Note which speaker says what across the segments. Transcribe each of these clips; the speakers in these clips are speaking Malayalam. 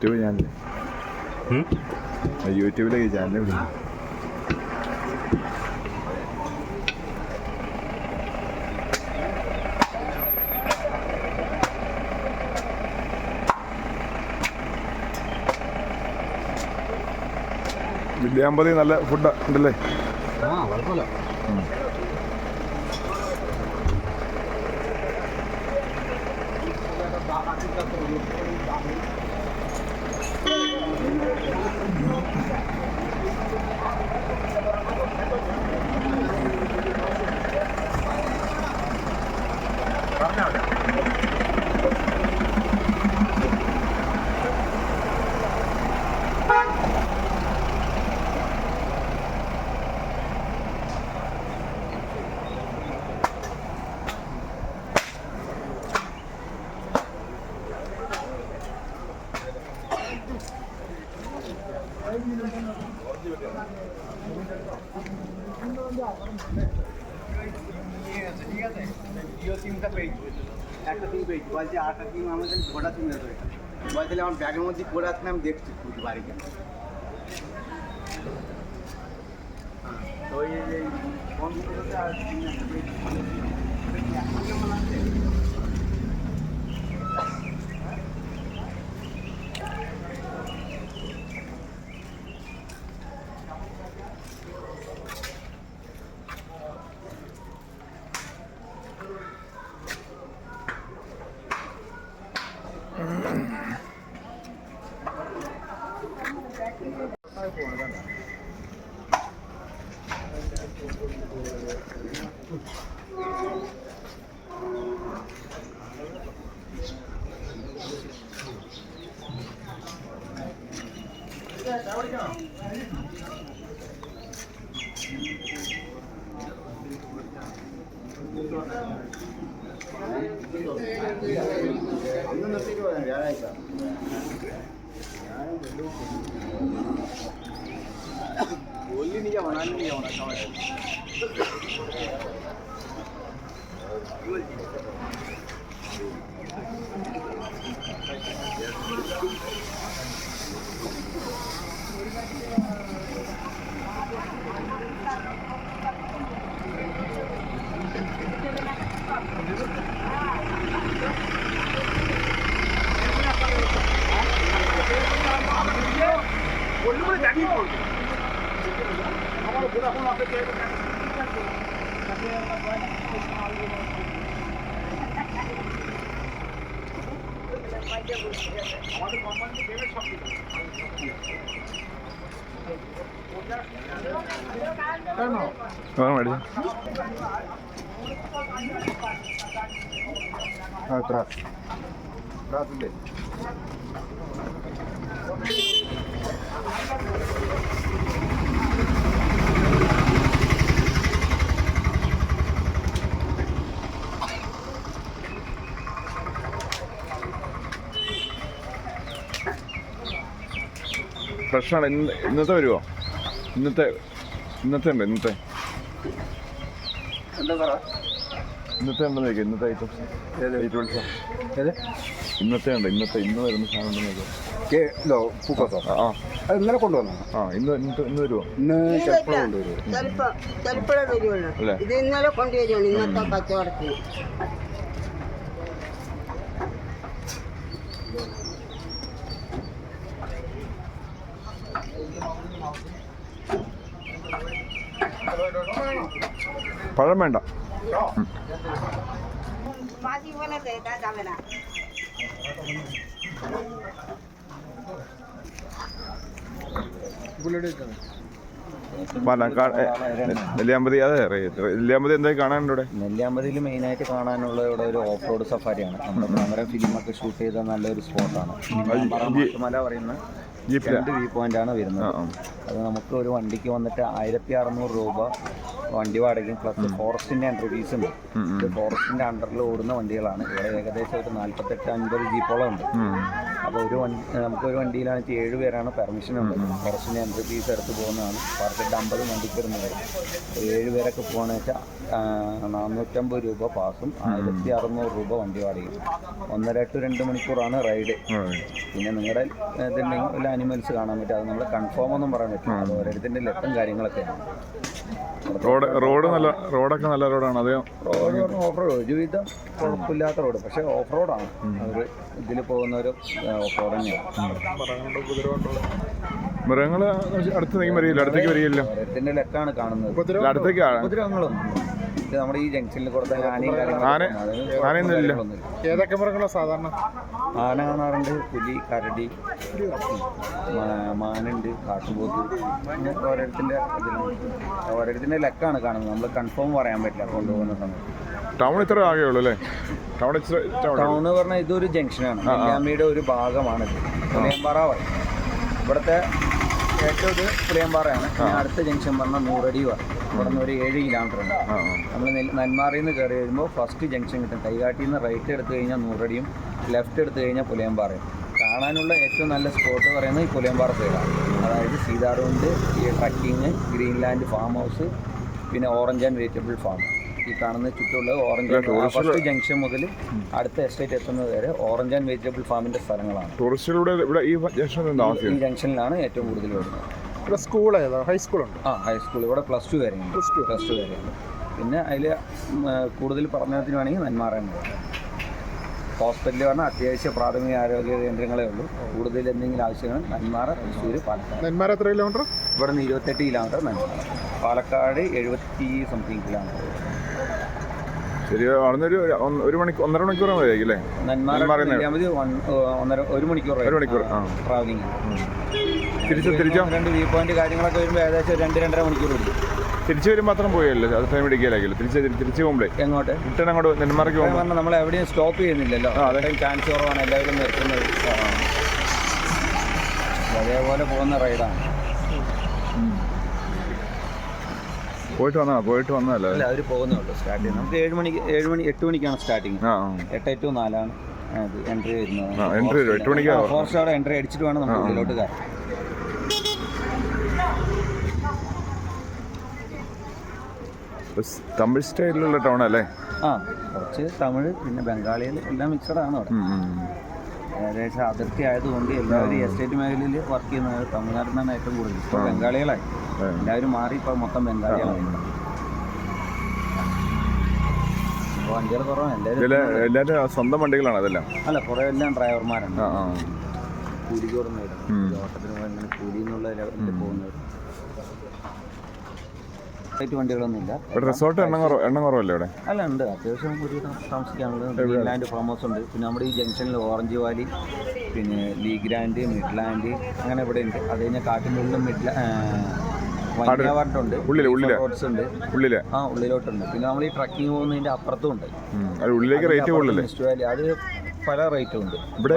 Speaker 1: യൂട്യൂബ് ചാനൽ യൂട്യൂബിലേക്ക് ചാനൽ വിളിക്കും വില്യാമ്പതി നല്ല ഫുഡ് ഉണ്ടല്ലേ?
Speaker 2: ആ കുഴപ്പമില്ല.
Speaker 3: একটা টিম পেয়েছি বলছে আটটা টিম আমাদের গোটা টিম হয়ে বলছে আমার ব্যাগের মধ্যে পড়ে আসলে আমি দেখছি পুরো বাড়িতে হ্যাঁ, তো ওই এই বন্ধুগুলোতে আর あんなのせるようやらない
Speaker 1: か。बोलली नहीं क्या बनाने नहीं होना समझ Prato. Prato dele. ഫ്രഷാണ് ഇന്ന് ഇന്നത്തെ വരുമോ ഇന്നത്തെ ഇന്നത്തെ ഉണ്ട് ഇന്നത്തെ. ഇന്നത്തെ ഉണ്ടെന്ന് ഇന്നത്തെ ഐറ്റംസ് ഇന്നത്തെ ഉണ്ട് ഇന്നത്തെ ഇന്ന് വരുന്ന സാധനം ഉണ്ടെന്ന്
Speaker 3: പൂക്കത്തോ
Speaker 1: ആ
Speaker 3: അത് ഇന്നലെ കൊണ്ടുവന്നു
Speaker 1: ആ ഇന്ന് ഇന്ന് ഇന്ന് വരുമോ
Speaker 3: ഇന്ന് ചിലപ്പോൾ കൊണ്ടുവരും
Speaker 4: ചിലപ്പോ ചിലപ്പോഴേ വരുള്ളൂ ഇത് ഇന്നലെ കൊണ്ടുവരികയാണ് ഇന്നത്തെ കച്ചവടത്തിന്
Speaker 1: പഴം വേണ്ട. നെല്ലിയാമ്പതി അതെ നെല്ലിയാമ്പതി എന്താ കാണാനുണ്ട് ഇവിടെ
Speaker 2: നെല്ലിയാമ്പതിയിൽ മെയിനായിട്ട് കാണാനുള്ള ഇവിടെ ഒരു ഓഫ് റോഡ് സഫാരിയാണ്. നമ്മുടെ ഭയങ്കര ഫിലിമൊക്കെ ഷൂട്ട് ചെയ്ത നല്ലൊരു സ്പോട്ടാണ്. മല
Speaker 1: പറയുന്നത്.
Speaker 2: രണ്ട് വ്യൂ പോയിന്റ് ആണ് വരുന്നത്. അത് നമുക്ക് ഒരു വണ്ടിക്ക് വന്നിട്ട് ആയിരത്തി അറുന്നൂറ് രൂപ വണ്ടി വാടകയും പ്ലസ് ഫോറസ്റ്റിന്റെ എൻട്രി ഫീസ് ഫോറസ്റ്റിന്റെ അണ്ടറിൽ ഓടുന്ന വണ്ടികളാണ്. ഇവിടെ ഏകദേശം ഒരു നാല്പത്തെട്ട് അൻപത് ജീപ്പോളം ഉണ്ട്. അപ്പോൾ ഒരു വണ്ടി നമുക്കൊരു വണ്ടിയിലാണെങ്കിൽ ഏഴ് പേരാണ് പെർമിഷൻ ഉള്ളത്. പെർമിഷൻ എൻട്രി ഫീസ് എടുത്ത് പോകുന്നതാണ്. പാർട്ടിയുടെ അമ്പത് വണ്ടിക്ക് വരുന്നത് ഏഴ് പേരൊക്കെ പോകണമെന്ന് വെച്ചാൽ നാനൂറ്റമ്പത് രൂപ പാസും ആയിരത്തി അറുന്നൂറ് രൂപ വണ്ടി വാടകയും. ഒന്നര ടു രണ്ട് മണിക്കൂറാണ് റൈഡ് പിന്നെ നിങ്ങളുടെ ഇതുണ്ടെങ്കിൽ വല്ല അനിമൽസ് കാണാൻ പറ്റും. അത് നമ്മൾ കൺഫേം ഒന്നും പറയാൻ പറ്റില്ല. അത് ഓരോരുത്തരുടെ ലെക്കും കാര്യങ്ങളൊക്കെയാണ്.
Speaker 1: റോഡ് റോഡ് നല്ല റോഡൊക്കെ നല്ല റോഡാണ്. അതേ
Speaker 2: റോഡ് ഓഫ് റോഡ്. ഒരുവിധം കുഴപ്പമില്ലാത്ത റോഡ്. പക്ഷേ ഓഫ് റോഡാണ്. അവർ ഇതിൽ പോകുന്നവരും ഓഫ് റോഡ് തന്നെയാണ്.
Speaker 1: മൃഗങ്ങൾ അടുത്ത് നീങ്ങി വരികയില്ല. അടുത്തേക്ക് വരികയില്ല.
Speaker 2: ലെക്കാണ് കാണുന്നത്. അടുത്തേക്കാണ് മൃഗങ്ങളൊന്നും നമ്മുടെ ഈ ജംഗ്ഷനിൽ കൊടുത്ത ആനയും
Speaker 1: ആന ആനയൊന്നും
Speaker 5: ഏതൊക്കെ മൃഗങ്ങളാണ് സാധാരണ?
Speaker 2: ആന കാണാറുണ്ട് പുലി കരടി മാനുണ്ട് കാട്ടുപോത്ത്. ഓരോരുത്തിന്റെ ഓരോരുത്തരുടെ ലെക്കാണ് കാണുന്നത്. നമ്മൾ കൺഫേം പറയാൻ പറ്റില്ല കൊണ്ടുപോകുന്ന സമയത്ത്.
Speaker 1: ടൗൺ ഇത്ര ആകെ ഉള്ളൂ അല്ലേ? ടൗൺ ടൗൺ
Speaker 2: എന്ന് പറഞ്ഞാൽ ഇതൊരു ജംഗ്ഷനാണ്. നെല്ലിയാമ്പയുടെ ഒരു ഭാഗമാണ് പുളിയമ്പാറ പറയും. ഇവിടുത്തെ ഏറ്റവും പുളിയമ്പാറയാണ്. അടുത്ത ജംഗ്ഷൻ പറഞ്ഞാൽ നൂറടി പറഞ്ഞ ഇവിടെ നിന്ന് ഒരു ഏഴ് കിലോമീറ്റർ ഉണ്ട്. നമ്മൾ നെന്മാറിയിൽ നിന്ന് കയറി വരുമ്പോൾ ഫസ്റ്റ് ജംഗ്ഷൻ കിട്ടും. കൈകാട്ടിൽ നിന്ന് റൈറ്റ് എടുത്തു കഴിഞ്ഞാൽ നൂറടിയും ലെഫ്റ്റ് എടുത്തു കഴിഞ്ഞാൽ പുളിയമ്പാറയും. കാണാനുള്ള ഏറ്റവും നല്ല സ്പോട്ട് പറയുന്നത് ഈ പുളിയമ്പാറ സൈഡാണ് അതായത് സീതാറുണ്ട് ഈ ട്രക്കിങ് ഗ്രീൻലാൻഡ് ഫാം ഹൗസ് പിന്നെ ഓറഞ്ച് ആൻഡ് വെജിറ്റബിൾ ഫാം ഈ കാണുന്ന ചുറ്റുമുള്ള ഓറഞ്ച് ഫസ്റ്റ് ജംഗ്ഷൻ മുതൽ അടുത്ത എസ്റ്റേറ്റ് എത്തുന്നത് വരെ ഓറഞ്ച് ആൻഡ് വെജിറ്റബിൾ ഫാമിന്റെ സ്ഥലങ്ങളാണ്.
Speaker 1: ടൂറിസ്റ്റുകളുടെ ഇവിടെ ഈ ജംഗ്ഷനിൽ
Speaker 2: ഈ ജംഗ്ഷനിലാണ് ഏറ്റവും കൂടുതൽ വരുന്നത്.
Speaker 5: ഇവിടെ സ്കൂൾ ഏതാ? ഹൈസ്കൂളുണ്ട്
Speaker 2: ആ ഹൈസ്കൂൾ ഇവിടെ പ്ലസ് ടു വരെയുണ്ട്.
Speaker 5: പ്ലസ് ടു
Speaker 2: പ്ലസ് ടു വരെയുണ്ട്. പിന്നെ അതിൽ കൂടുതൽ പറഞ്ഞതിന് വേണമെങ്കിൽ നെന്മാറുണ്ട് ഹോസ്പിറ്റലിൽ പറഞ്ഞാൽ അത്യാവശ്യ പ്രാഥമിക ആരോഗ്യ കേന്ദ്രങ്ങളേ ഉള്ളൂ. കൂടുതൽ എന്തെങ്കിലും ആവശ്യങ്ങൾ നെന്മാറ തൃശ്ശൂർ പാലക്കാട്.
Speaker 5: നെന്മാറ എത്ര കിലോമീറ്റർ
Speaker 2: ഇവിടെ നിന്ന് ഇരുപത്തെട്ട് കിലോമീറ്റർ നെന്മാറ. പാലക്കാട് എഴുപത്തി സംതിങ് കിലോമീറ്റർ
Speaker 1: ശരി അവിടുന്ന് ഒരു ഒരു മണിക്കൂർ ഒന്നര മണിക്കൂർ മതിയായിരിക്കും അല്ലേ
Speaker 2: ഒരു മണിക്കൂർ
Speaker 1: ഒരു മണിക്കൂർ,
Speaker 2: ട്രാവലിംഗ്
Speaker 1: തിരിച്ച് തിരിച്ചോ?
Speaker 2: രണ്ട് വ്യൂ പോയിന്റ് കാര്യങ്ങളൊക്കെ വരുമ്പോൾ ഏകദേശം രണ്ട് രണ്ടര മണിക്കൂർ എടുക്കും
Speaker 1: തിരിച്ചു വരുമ്പോൾ മാത്രം പോയല്ലോ? അത് ടൈം ഇടിക്കലാക്കില്ല തിരിച്ച് തിരിച്ചു പോകുമ്പോഴേ
Speaker 2: എങ്ങോട്ട്?
Speaker 1: റിട്ടേൺ അങ്ങോട്ട് നെന്മാർക്ക് പോകുമ്പോൾ
Speaker 2: നമ്മൾ എവിടെയും സ്റ്റോപ്പ് ചെയ്യുന്നില്ലല്ലോ.
Speaker 1: ആ, അതെ.
Speaker 2: ചാൻസ് കുറവാണ് എല്ലാവരും നിർത്തുന്നത്. അതേപോലെ പോകുന്ന റൈഡാണ്
Speaker 1: പോയിട്ട് വന്നാ പോയിട്ട് വന്നതല്ലേ?
Speaker 2: അല്ല അവർ പോകുന്നുള്ളൂ സ്റ്റാർട്ട് ചെയ്യുന്നത്. നമുക്ക് ഏഴ് മണിക്ക് ഏഴ് മണി എട്ട് മണിക്കാണ് സ്റ്റാർട്ടിങ് എട്ട് ടു നാലാണ് എൻട്രി വരുന്നത്.
Speaker 1: വരും. എട്ട് മണിക്ക്?
Speaker 2: ഫോർസ്റ്റ് അവിടെ എൻട്രി അടിച്ചിട്ട് വേണം നമ്മൾ ഉള്ളിലോട്ട് കയറാൻ.
Speaker 1: ആ തമിഴ് സ്റ്റൈലിലുള്ള ടൗൺ അല്ലേ?
Speaker 2: ആ കുറച്ച് തമിഴ് പിന്നെ ബംഗാളിയിൽ എല്ലാം മിക്സഡ് ആണ് അവിടെ. ഏകദേശം അതിർത്തി ആയതുകൊണ്ട് എല്ലാവരും എസ്റ്റേറ്റ് മേഖലയിൽ വർക്ക് ചെയ്യുന്നത് തമിഴ്നാട്ടിൽ നിന്നാണ് ഏറ്റവും കൂടുതൽ. ഇപ്പോൾ ബംഗാളികളായി. എല്ലാവരും മാറി ഇപ്പോൾ മൊത്തം ബംഗാളികളായി. ഇപ്പോൾ വണ്ടികൾ കുറവാണ്. എല്ലാവരും
Speaker 1: എല്ലാവരും സ്വന്തം വണ്ടികളാണ് അതെല്ലാം?
Speaker 2: അല്ല കുറേ എല്ലാം ഡ്രൈവർമാരാണ് കൂലിക്ക് കൊടുക്കുന്നവർ
Speaker 1: ഉം.
Speaker 2: ഓട്ടത്തിന് കൂലി എന്നുള്ള പോകുന്നവർ ഫ്ലൈറ്റ് വണ്ടികളൊന്നുമില്ല.
Speaker 1: റിസോർട്ട് എണ്ണം കുറവ് എണ്ണം കുറവല്ലേ ഇവിടെ?
Speaker 2: അല്ല ഉണ്ട്. അത്യാവശ്യം ഒരു താമസിക്കാനുള്ളത്. ഗ്രീൻലാൻഡ് ഫാം ഹൗസ് ഉണ്ട്. പിന്നെ നമ്മുടെ ഈ ജംഗ്ഷനിൽ ഓറഞ്ച് വാലി പിന്നെ ലീ ഗ്രാൻഡ് മിഡ്ലാൻഡ് അങ്ങനെ ഇവിടെ ഉണ്ട്. അത് കഴിഞ്ഞാൽ കാട്ടിനുള്ളിലും മിഡ് വന്യാവാട്ടുണ്ട്
Speaker 1: ഉള്ളിൽ, ഉള്ളിൽ.
Speaker 2: റോഡ്സ് ഉണ്ട്.
Speaker 1: ഉള്ളിലെ.
Speaker 2: ആ ഉള്ളിലോട്ടുണ്ട്. പിന്നെ നമ്മൾ ഈ ട്രക്കിംഗ് പോകുന്നതിന്റെ അപ്പുറത്തും ഉണ്ട്.
Speaker 1: അത് ഉള്ളിലേക്ക് റേറ്റ് കൂടുതലല്ലേ?
Speaker 2: അത് പല റേറ്റും ഉണ്ട്. ഇവിടെ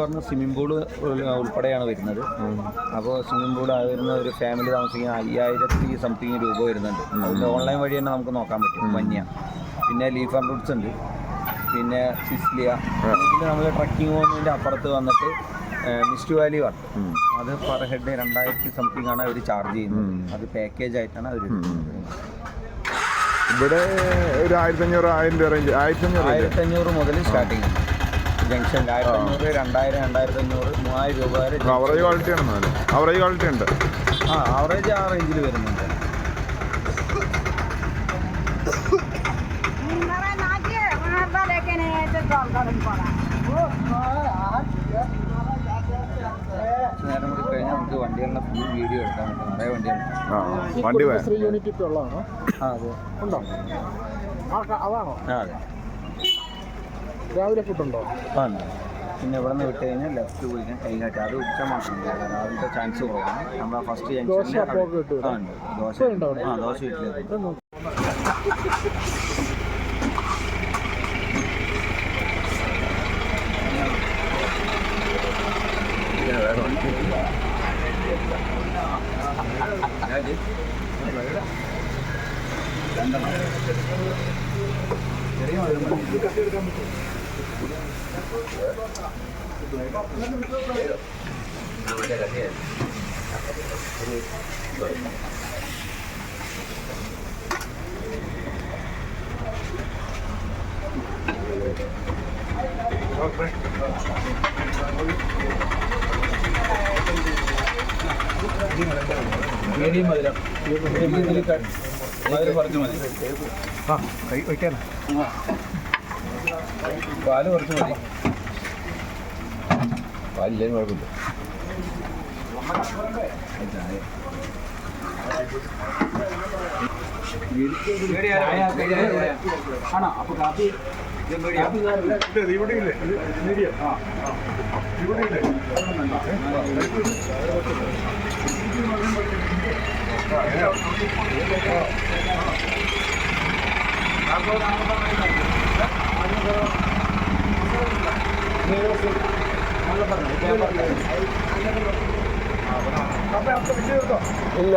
Speaker 2: പറഞ്ഞ സ്വിമ്മിംഗ് പൂൾ ഉൾപ്പെടെയാണ് വരുന്നത്. അപ്പോൾ സ്വിമ്മിംഗ് പൂൾ വരുന്ന ഒരു ഫാമിലി താമസിക്കുന്ന അയ്യായിരത്തി സംതിങ് രൂപ വരുന്നുണ്ട്. അതിന്റെ ഓൺലൈൻ വഴി തന്നെ നമുക്ക് നോക്കാൻ പറ്റും മഞ്ഞ പിന്നെ ലീഫ് ആൻഡ് റൂട്ട്സ് ഉണ്ട്. പിന്നെ സിസ്ലിയ. പിന്നെ നമ്മൾ ട്രക്കിംഗ് പോകുന്നതിന്റെ അപ്പുറത്ത് വന്നിട്ട് മിസ്റ്റ് വാലി
Speaker 1: വർക്ക്
Speaker 2: അത് പെർ ഹെഡ് രണ്ടായിരത്തി സംതിങ് ആണ് അവർ ചാർജ് ചെയ്യുന്നത്. അത് പാക്കേജ് ആയിട്ടാണ് അവർ
Speaker 1: ഇവിടെ ഒരു ആയിരത്തി അഞ്ഞൂറ് ആയിരം രൂപ റേഞ്ച് ആയിരത്തി അഞ്ഞൂറ് range.
Speaker 2: ആയിരത്തി അഞ്ഞൂറ് മുതൽ സ്റ്റാർട്ടിങ് ജംഗ്ഷനിൽ ആയിരത്തി അഞ്ഞൂറ് രണ്ടായിരം രണ്ടായിരത്തി അഞ്ഞൂറ് മൂവായിരം രൂപ വരെ
Speaker 1: അവറേജ് ക്വാളിറ്റി ആണ് അവറേജ് ക്വാളിറ്റി ഉണ്ട്.
Speaker 2: ആ അവറേജ് ആ റേഞ്ചിൽ വരുന്നുണ്ട്. കുറച്ച് നേരം കൂടി കഴിഞ്ഞാൽ നമുക്ക് വണ്ടികളുടെ ഫുൾ വീഡിയോ എടുക്കാൻ പറ്റും. നിറയെ വണ്ടികളുണ്ട്.
Speaker 1: വണ്ടി
Speaker 5: ശ്രീ യൂണിറ്റ് ഉള്ളതാണോ
Speaker 2: ആ അതെ.
Speaker 5: ഉണ്ടോ? അതാണോ?
Speaker 2: അതെ.
Speaker 5: രാവിലെ ഫുഡുണ്ടോ?
Speaker 2: ആ ഉണ്ട്. പിന്നെ ഇവിടെ നിന്ന് വിട്ട് കഴിഞ്ഞാൽ ലെഫ്റ്റ് പോയി കഴിഞ്ഞാൽ കൈകാട്ടി. അത് ഉച്ച മാത്രം രാവിലത്തെ ചാൻസ് കുറവാണ്. നമ്മൾ ഫസ്റ്റ്
Speaker 5: ദോശ
Speaker 2: ജംഗ്ഷനിൽ
Speaker 5: അപ്പമൊക്കെ കിട്ടുമോ?
Speaker 2: ആ ഉണ്ട്. ദോശ
Speaker 5: ഉണ്ടോ അവിടെ?
Speaker 2: ആ ദോശ ഇട്ടില്ല വീട്ടിലേക്ക് മീഡിയം മധുരം മധുരം കുറച്ച് മതി
Speaker 6: ആ കൈ വയ്ക്കാനാ
Speaker 2: പാൽ കുറച്ച് മതി. പാലില്ലേലും കുഴപ്പമില്ല ആണോ അപ്പൊ കാപ്പി
Speaker 5: ഇവിടെ ഇല്ലേ മീഡിയം ആ ഇവിടെ ഇല്ലേ
Speaker 2: ഇല്ല